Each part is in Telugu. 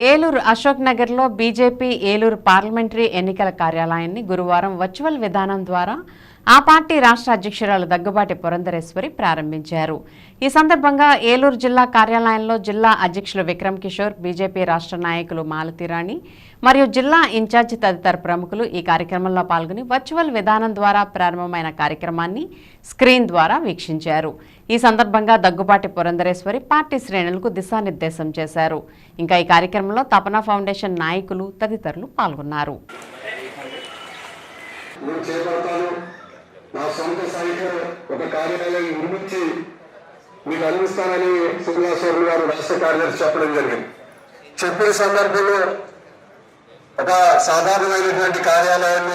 ఏలూరు అశోక్ నగర్లో బీజేపీ ఏలూరు పార్లమెంటరీ ఎన్నికల కార్యాలయాన్ని గురువారం వర్చువల్ విధానం ద్వారా ఆ పార్టీ రాష్ట్ర అధ్యక్షురాలు దగ్గుబాటి పురంధరేశ్వరి ప్రారంభించారు. ఈ సందర్భంగా ఏలూరు జిల్లా కార్యాలయంలో జిల్లా అధ్యక్షులు విక్రమ్ కిషోర్ బీజేపీ రాష్ట్ర నాయకులు మాలతీరాణి మరియు జిల్లా ఇన్ఛార్జి తదితర ప్రముఖులు ఈ కార్యక్రమంలో పాల్గొని వర్చువల్ విధానం ద్వారా ప్రారంభమైన కార్యక్రమాన్ని స్క్రీన్ ద్వారా వీక్షించారు. ఈ సందర్భంగా దగ్గుబాటి పురంధరేశ్వరి పార్టీ శ్రేణులకు దిశానిర్దేశం చేశారు. ఇంకా ఈ కార్యక్రమంలో తపన ఫౌండేషన్ నాయకులు తదితరులు పాల్గొన్నారు. సొంత స్థాయిలో ఒక కార్యాలయం నిర్మించి మీకు అందిస్తానని శ్రీనివాసరావు గారు రాష్ట్ర కార్యదర్శి చెప్పడం జరిగింది. చెప్పిన సందర్భంలో ఒక సాధారణమైనటువంటి కార్యాలయాన్ని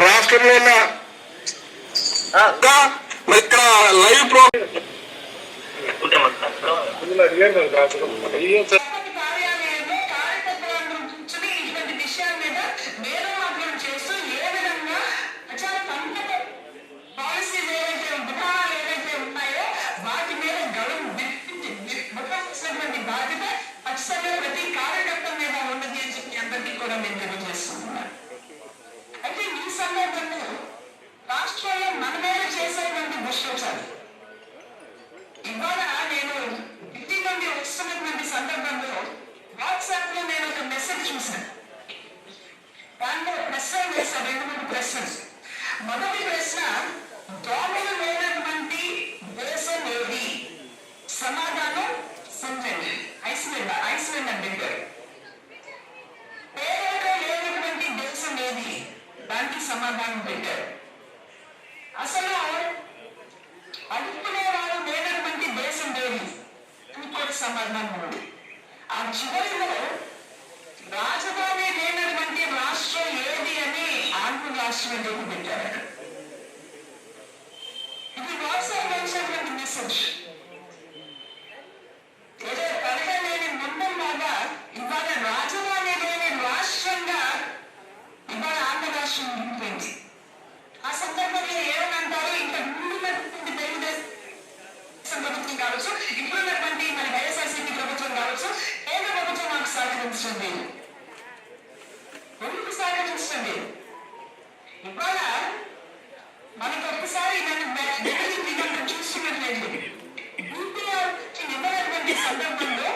రాష్ట్రంలో ఉన్న ఇక్కడ లైవ్ ప్రో ఒక మెసేజ్ చూశాను దాంట్లో ప్రశ్నలు వేశాను రెండు మూడు ప్రశ్నలు మొదటి ప్రశ్న దోమలు లేనటువంటి దేశం ఏది సమాధానం ఫిన్లాండ్ ఐస్లాండ్ ఐస్లాండ్ అని పెట్టారు పేదరికం లేనటువంటి దేశం ఏది దానికి సమాధానం పెట్టారు అసలు అడుక్కునే వారు లేనటువంటి దేశం లేదు ఇంకోటి సమాధానం ఆంధ్ర రాష్ట్రం ఎందుకు ఇది వాట్సాప్ వచ్చినటువంటి మెసేజ్ ఏదో కడగలేని లాగా ఇవాళ రాజధాని లేని రాష్ట్రంగా ఇవాళ ఆంధ్ర రాష్ట్రం ఉండిపోయింది. ఆ సందర్భంలో ఏమనంటారు ఇంత ముందున్నటువంటి తెలుగుదేశం ప్రభుత్వం కావచ్చు ఇప్పుడున్నటువంటి మన వైఎస్ఆర్సీపీ ప్రభుత్వం కావచ్చు కేంద్ర ప్రభుత్వం మాకు సహకరించడం లేదు. మనకు ఒక్కసారి మనం జరిగింది మనం చూస్తున్నట్లయితే సందర్భంలో